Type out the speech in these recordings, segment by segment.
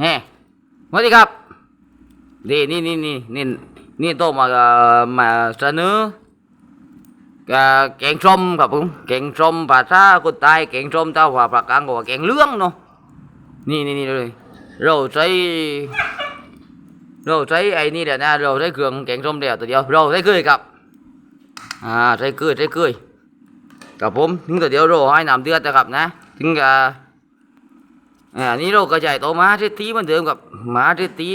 แฮ่สวัสดีครับนี่นี่นี่นี่นี่นี่โตมามาเสนอเอ่อแกงส้มครับผมแกงส้มภาษาคนใต้แกงส้มเจ้าว่าปากลางก็ว่าแกงเลื่องเนาะนี่นี่นี่เลยเราใช้เราใช้ไอ้นี่เดี๋ยวนะเราใช้เครื่องแกงส้มเดี๋ยวตัวเดียวเราใช้เกลือครับอ่าใช้เกลือใช้เกลือกับผมถึงตัวเดียวเราให้น้ำเดือดนะครับนะถึงกับ อ่านี่เรากระจายตัวมาเศรษฐีมือนเดิมกับหมาเศรษฐี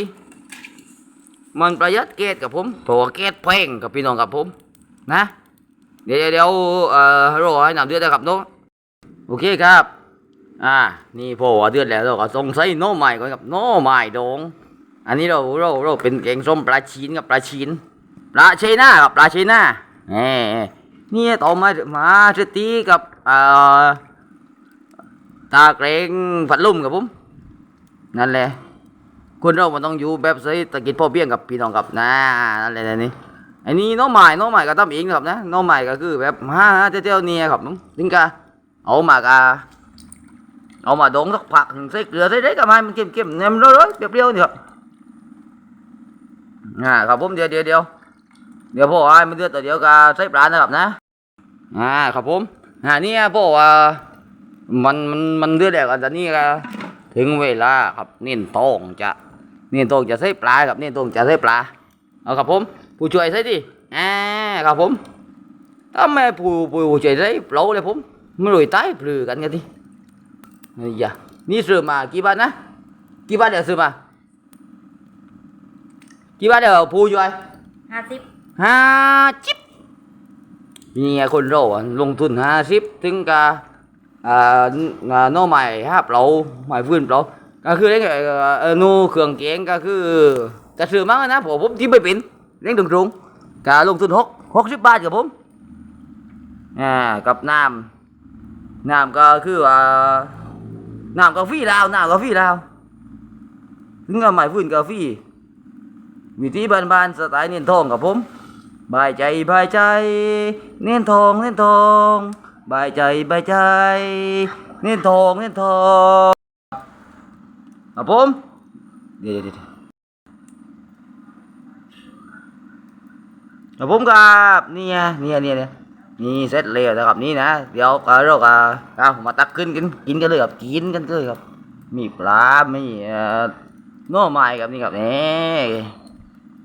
มันประหยัดแก๊สกับผมเพราะว่าแก๊สแพงกับพี่น้องกับผมนะ เดี๋ยวเดี๋ยวเอ่อรอให้น้ำเดือดนะครับน้องโอเคครับ อ่า นี่พอว่าเดือดแล้วเราก็ส่งใส่โน่อใหม่ก่อนครับโน่อใหม่ดองอันนี้เราเราเราเป็นแกงส้มปลาชีนกับปลาชีนปลาเชน่ากับปลาเชน่าแหมนี่ต่อมาหมาเศรษฐีกับเอ่อ ตาเกรงฝัดลุ่มกับผมนั่นแหละคนเรามันต้องอยู่แบบเศรษฐกิจพอเพียงกับพี่น้องกับนะนั่นแหละนี่อันนี้น้องใหม่น้องใหม่ก็ทำเองครับนะน้องใหม่ก็คือแบบฮ่าฮ่าเที่ยวๆเนี่ยครับผมถึงกะเอามากะเอามาดองสักผักใส่เกลือใส่ได้กับไม้มันเค็มๆเนี่ยมันร้อยๆเปรี้ยวๆนี่ครับอ่าครับผมเดี๋ยวเดี๋ยวเดี๋ยวเดี๋ยวพ่อไอ้มันเดือดแต่เดี๋ยวก็ใส่ปลานะครับนะอ่าครับผมอ่านี่พ่อว่า มันมันมันเดือดแล้วกันตอนนี้ก็ถึงเวลาครับเน้นตองจะเน้นตองจะใส่ปลาครับเน้นตองจะใส่ปลาเอาครับผม ผู้ช่วยใส่ดิอ่าครับผมถ้าแม่ผู้ผู้ผู้ช่วยใส่เปล่าเลยผมไม่รู้ตายปลือกันกันทีนี่อย่านี่ซื้อมากี่บาทนะกี่บาทเดี๋ยวซื้อมากี่บาทเดี๋ยวผู้ช่วยห้าสิบห้าจิบนี่ไงคนเราอะลงทุนห้าสิบถึงกะ อ่าอ่าโน่ใหม่ห้าเปล่าใหม่ฟื้นเปล่าก็คือเรื่องเออโน่เครื่องเกงก็คือจะซื้อมานะผมผมที่ไม่เป็นเรื่องตรงๆกะลงทุนหกหกสิบบาทกับผมอ่ากับน้ำน้ำก็คือว่าน้ำกาแฟลาวน้ำกาแฟลาวถึงกับใหม่ฟื้นกาแฟวิธีบ้านๆสไตล์เนียนทองกับผมบายใจบายใจ เนียนทองเนียนทอง บายใจบายใจ นียนทองนียนทองครับผมเดี๋ยวเดี๋ยวเดี๋ยวครับผมครับนี่ยเนี่ยเนี่เนี่ยนี่เสร็จแล้วนะครับนี่นะ เดี๋ยวก็เราก็เอามาตักขึ้นกินกินกันเลยครับกินกันเลยครับ มีปลามีเอ่อหน่อไม้ครับนี่ครับนี่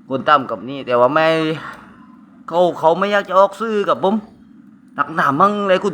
คุณตั้มกับนี่แต่ว่าไม่เขาเขาไม่อยากจะออกซื้อกับผม หนักหนามั่งเลยคุ